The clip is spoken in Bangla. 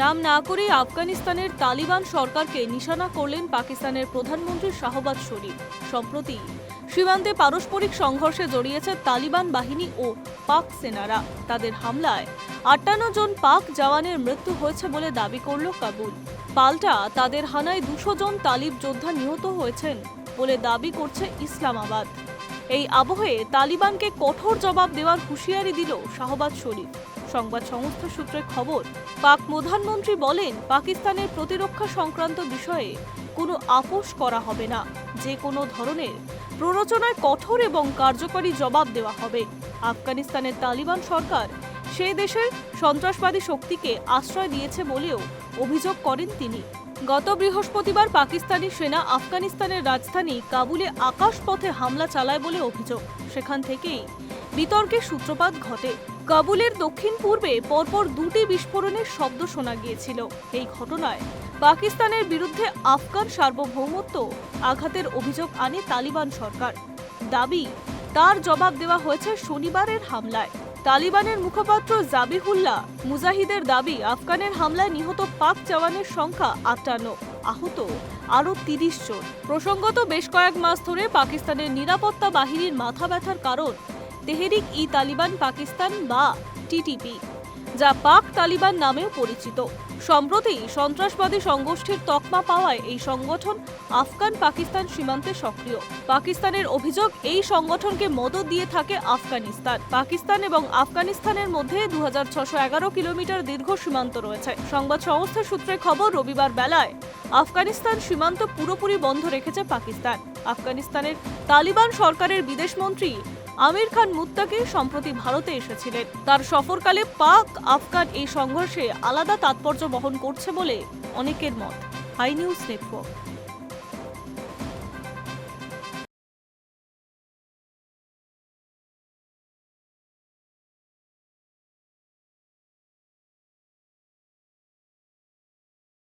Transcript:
নাম না করেই আফগানিস্তানের তালিবান সরকারকে নিশানা করলেন পাকিস্তানের প্রধানমন্ত্রী শাহবাজ শরীফ। সম্প্রতি সীমান্তে পারস্পরিক সংঘর্ষে জড়িয়েছে তালিবান বাহিনী ও পাক সেনারা। তাদের হামলায় আটান্ন জন পাক জওয়ানের মৃত্যু হয়েছে বলে দাবি করল কাবুল। পাল্টা তাদের হানায় দুশো জন তালিব যোদ্ধা নিহত হয়েছেন বলে দাবি করছে ইসলামাবাদ। এই আবহে তালিবানকে কঠোর জবাব দেওয়ার হুঁশিয়ারি দিল শাহবাজ শরীফ। সংবাদ সংস্থা সূত্রে খবর, পাক প্রধানমন্ত্রী বলেন, পাকিস্তানের প্রতিরক্ষা সংক্রান্ত বিষয়ে কোনো আপোষ করা হবে না। যে কোনো ধরনের প্ররোচনায় কঠোর এবং কার্যকরী জবাব দেওয়া হবে। আফগানিস্তানের তালিবান সরকার সে দেশের সন্ত্রাসবাদী শক্তিকে আশ্রয় দিয়েছে বলেও অভিযোগ করেন তিনি। গত বৃহস্পতিবার পাকিস্তানি সেনা আফগানিস্তানের রাজধানী কাবুলে আকাশপথে হামলা চালায় বলে অভিযোগ। সেখান থেকেই বিতর্কের সূত্রপাত ঘটে। কাবুলের দক্ষিণ পূর্বে পরপর দুটি বিস্ফোরণের শব্দ শোনা গিয়েছিল। এই ঘটনায় পাকিস্তানের বিরুদ্ধে আফগান সার্বভৌমত্ব আঘাতের অভিযোগ আনে তালিবান সরকার। দাবি, তার জবাব দেওয়া হয়েছে শনিবারের হামলায়। তালিবানের মুখপাত্র জাবিহুল্লাহ মুজাহিদের দাবি, আফগানের হামলায় নিহত পাক জওয়ানের সংখ্যা আটান্ন, আহত আরও তিরিশ জন। প্রসঙ্গত, বেশ কয়েক মাস ধরে পাকিস্তানের নিরাপত্তা বাহিনীর মাথা ব্যথার কারণ তেহরিক ই তালিবান পাকিস্তান বা টিটিপি যা পাক তালিবান নামেও পরিচিত। সম্প্রতি সন্ত্রাসবাদী সংগোষ্ঠীর তকমা পাওয়ায় এই সংগঠন আফগান পাকিস্তান সীমান্তে সক্রিয়। পাকিস্তানের অভিযোগ, এই সংগঠনকে মদত দিয়ে থাকে আফগানিস্তান। পাকিস্তান এবং আফগানিস্তানের মধ্যে দু কিলোমিটার দীর্ঘ সীমান্ত রয়েছে। সংবাদ সংস্থার সূত্রে খবর, রবিবার বেলায় আফগানিস্তান সীমান্ত পুরোপুরি বন্ধ রেখেছে পাকিস্তান। আফগানিস্তানের তালিবান সরকারের বিদেশমন্ত্রী আমির খান মুত্তাকি সম্প্রতি ভারতে এসেছিলেন। তার সফরকালে পাক, আফগান এই সংঘর্ষে আলাদা তাৎপর্য বহন করছে বলে অনেকের মত। Hi news network.